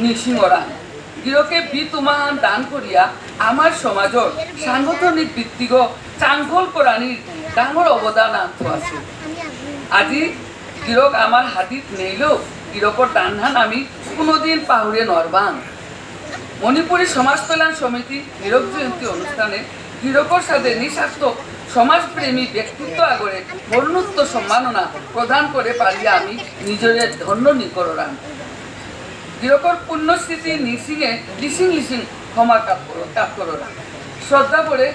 নৃসিংহরাম গিরকে বিতুমান দান করিয়া আমার সমাজৰ সাংগঠনিক ভিত্তিক চাংঘল কৰাণীৰ ডাঙৰ অৱদান আনটো আছে। আজি গিরক আমার হাতিত নেইলেও গিরকর দান আমি কোনোদিন পাহরে নরবান মণিপুরী সমাজ কল্যাণ সমিতি হীরক জয়ন্তী অনুষ্ঠানে হীরকর সাথে নিঃস্বার্থ সমাজপ্রেমী ব্যক্তিত্ব আগরে বর্ণোত্ত সম্মাননা প্রদান করে পারিয়া আমি নিজের ধন্য নিকরান হীরকর পুণ্যস্মৃতি নিসিঙে লিসিং লিসিং ক্ষমা কাপ কাপ কররা শ্রদ্ধা করে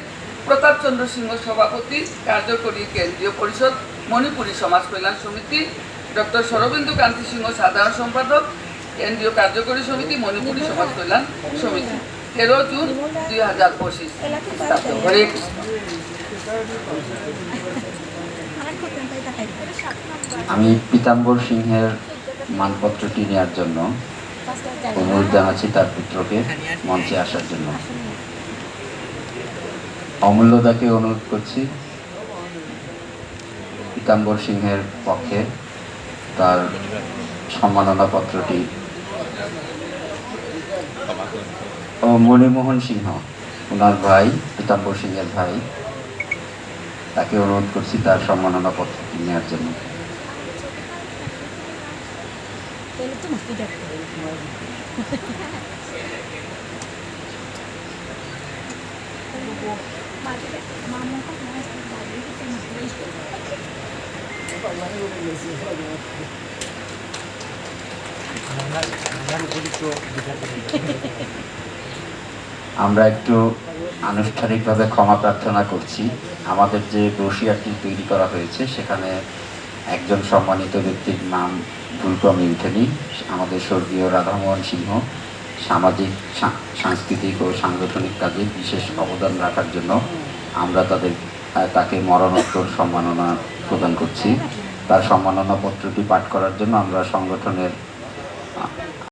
প্রতাপ চন্দ্র সিংহ সভাপতি, কার্যকরী কেন্দ্রীয় পরিষদ, মণিপুরী সমাজ কল্যাণ সমিতি, ডক্টর শরবিন্দু কান্তি সিংহ সাধারণ সম্পাদক, কেন্দ্রীয় কার্যকরী সমিতি, মণিপুরী সমাজ কল্যাণ সমিতি, তেরো জুন দুই হাজার পঁচিশ। আমি পীতাম্বর সিংহের মানপত্রটি নেওয়ার জন্য অনুরোধ জানাচ্ছি তার পুত্রকে মঞ্চে আসার জন্য। অমূল্যদাকে অনুরোধ করছি, পীতাম্বর সিংহের পক্ষে তার সম্মাননা পত্রটি ও মণিমোহন সিংহ ওনার ভাই, পীতাম্বর সিংহের ভাই, তাকে অনুরোধ করছি তার সম্মাননা পত্রটি নেওয়ার জন্য। করলে তো মাটি ডাকতে আমরা একটু আনুষ্ঠানিকভাবে ক্ষমা প্রার্থনা করছি। আমাদের যে ব্রোশিয়ারটি তৈরি করা হয়েছে, সেখানে একজন সম্মানিত ব্যক্তির নাম ভুলক্রমে উঠেনি আমাদের স্বর্গীয় রাধামোহন সিংহ। সামাজিক সাংস্কৃতিক ও সাংগঠনিক কাজে বিশেষ অবদান রাখার জন্য আমরা তাদের তাকে মরণোত্তর সম্মাননা প্রদান করছি। তার সম্মাননা পত্রটি পাঠ করার জন্য আমরা সংগঠনের